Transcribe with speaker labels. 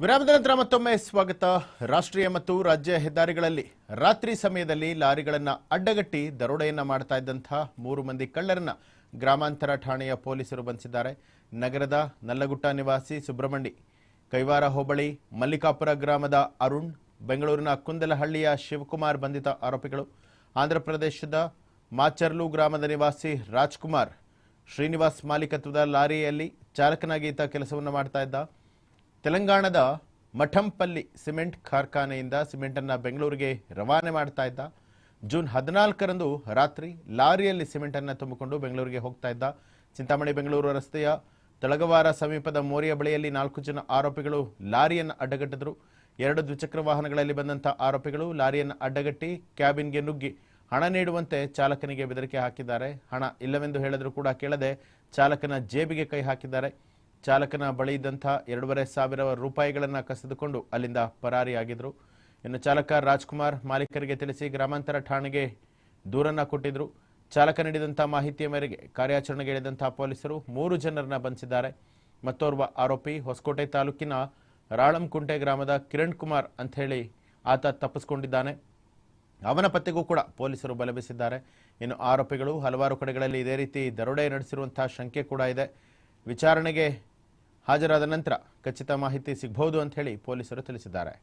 Speaker 1: ವಿರಾಮದ ನಂತರ ಮತ್ತೊಮ್ಮೆ ಸ್ವಾಗತ. ರಾಷ್ಟ್ರೀಯ ಮತ್ತು ರಾಜ್ಯ ಹೆದ್ದಾರಿಗಳಲ್ಲಿ ರಾತ್ರಿ ಸಮಯದಲ್ಲಿ ಲಾರಿಗಳನ್ನು ಅಡ್ಡಗಟ್ಟಿ ದರೋಡೆಯನ್ನ ಮಾಡ್ತಾ ಇದ್ದಂತಹ ಮೂರು ಮಂದಿ ಕಳ್ಳರನ್ನ ಗ್ರಾಮಾಂತರ ಠಾಣೆಯ ಪೊಲೀಸರು ಬಂಧಿಸಿದ್ದಾರೆ. ನಗರದ ನಲ್ಲಗುಟ್ಟ ನಿವಾಸಿ ಸುಬ್ರಹ್ಮಣ್ಯ, ಕೈವಾರ ಹೋಬಳಿ, ಮಲ್ಲಿಕಾಪುರ ಗ್ರಾಮದ ಅರುಣ್, ಬೆಂಗಳೂರಿನ ಕುಂದಲಹಳ್ಳಿಯ ಶಿವಕುಮಾರ್ ಬಂಧಿತ ಆರೋಪಿಗಳು. ಆಂಧ್ರಪ್ರದೇಶದ ಮಾಚರ್ಲು ಗ್ರಾಮದ ನಿವಾಸಿ ರಾಜ್ಕುಮಾರ್ ಶ್ರೀನಿವಾಸ್ ಮಾಲೀಕತ್ವದ ಲಾರಿಯಲ್ಲಿ ಚಾಲಕನಾಗಿ ಈತ ಕೆಲಸವನ್ನು ಮಾಡ್ತಾ ಇದ್ದ. ತೆಲಂಗಾಣದ ಮಠಂಪಲ್ಲಿ ಸಿಮೆಂಟ್ ಕಾರ್ಖಾನೆಯಿಂದ ಸಿಮೆಂಟನ್ನು ಬೆಂಗಳೂರಿಗೆ ರವಾನೆ ಮಾಡ್ತಾ ಇದ್ದ. ಜೂನ್ ಹದಿನಾಲ್ಕರಂದು ರಾತ್ರಿ ಲಾರಿಯಲ್ಲಿ ಸಿಮೆಂಟನ್ನು ತುಂಬಿಕೊಂಡು ಬೆಂಗಳೂರಿಗೆ ಹೋಗ್ತಾ ಇದ್ದ. ಚಿಂತಾಮಣಿ ಬೆಂಗಳೂರು ರಸ್ತೆಯ ತಳಗವಾರ ಸಮೀಪದ ಮೋರಿಯ ಬಳಿಯಲ್ಲಿ ನಾಲ್ಕು ಜನ ಆರೋಪಿಗಳು ಲಾರಿಯನ್ನು ಅಡ್ಡಗಟ್ಟಿದ್ರು. ಎರಡು ದ್ವಿಚಕ್ರ ವಾಹನಗಳಲ್ಲಿ ಬಂದಂಥ ಆರೋಪಿಗಳು ಲಾರಿಯನ್ನು ಅಡ್ಡಗಟ್ಟಿ ಕ್ಯಾಬಿನ್ಗೆ ನುಗ್ಗಿ ಹಣ ನೀಡುವಂತೆ ಚಾಲಕನಿಗೆ ಬೆದರಿಕೆ ಹಾಕಿದ್ದಾರೆ. ಹಣ ಇಲ್ಲವೆಂದು ಹೇಳಿದರೂ ಕೂಡ ಕೇಳದೆ ಚಾಲಕನ ಜೇಬಿಗೆ ಕೈ ಹಾಕಿದ್ದಾರೆ. ಚಾಲಕನ ಬಳಿ ಇದ್ದಂಥ ಎರಡೂವರೆ ಸಾವಿರ ರೂಪಾಯಿಗಳನ್ನು ಕಸಿದುಕೊಂಡು ಅಲ್ಲಿಂದ ಪರಾರಿಯಾಗಿದ್ದರು ಇನ್ನು ಚಾಲಕ ರಾಜ್ಕುಮಾರ್ ಮಾಲೀಕರಿಗೆ ತಿಳಿಸಿ ಗ್ರಾಮಾಂತರ ಠಾಣೆಗೆ ದೂರನ್ನ ಕೊಟ್ಟಿದ್ರು. ಚಾಲಕ ನೀಡಿದಂಥ ಮಾಹಿತಿಯ ಮೇರೆಗೆ ಕಾರ್ಯಾಚರಣೆಗೆ ಇಳಿದಂಥ ಪೊಲೀಸರು ಮೂರು ಜನರನ್ನ ಬಂಧಿಸಿದ್ದಾರೆ. ಮತ್ತೋರ್ವ ಆರೋಪಿ ಹೊಸಕೋಟೆ ತಾಲೂಕಿನ ರಾಳಂಕುಂಟೆ ಗ್ರಾಮದ ಕಿರಣ್ ಕುಮಾರ್ ಅಂತ ಹೇಳಿ ಆತ ತಪ್ಪಿಸ್ಕೊಂಡಿದ್ದಾನೆ. ಅವನ ಪತ್ತೆಗೂ ಕೂಡ ಪೊಲೀಸರು ಬಲೆ ಬೀಸಿದ್ದಾರೆ ಇನ್ನು ಆರೋಪಿಗಳು ಹಲವಾರು ಕಡೆಗಳಲ್ಲಿ ಇದೇ ರೀತಿ ದರೋಡೆ ನಡೆಸಿರುವಂತಹ ಶಂಕೆ ಕೂಡ ಇದೆ. ವಿಚಾರಣೆಗೆ ಹಾಜರಾದ ನಂತರ ಖಚಿತ ಮಾಹಿತಿ ಸಿಗಬಹುದು ಅಂತ ಹೇಳಿ ಪೊಲೀಸರು ತಿಳಿಸಿದ್ದಾರೆ.